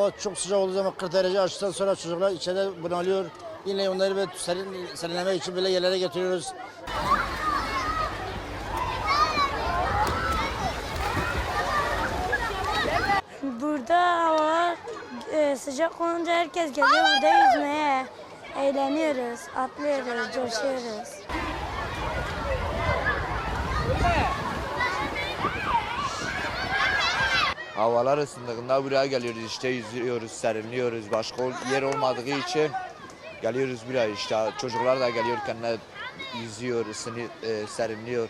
Hava çok sıcak olduğu zaman 40 derece açtıktan sonra çocuklar içeride bunalıyor. Yine onları böyle serin, serinlemek için böyle yerlere getiriyoruz. Burada hava e, sıcak olunca herkes geliyor burada yüzmeye. Eğleniyoruz, atlıyoruz, coşuyoruz. Havalar ısındığında buraya geliyoruz işte yüzüyoruz, serinliyoruz. Başka yer olmadığı için geliyoruz buraya işte. Çocuklar da geliyor kendine yüzüyor, ısını, e, serinliyor.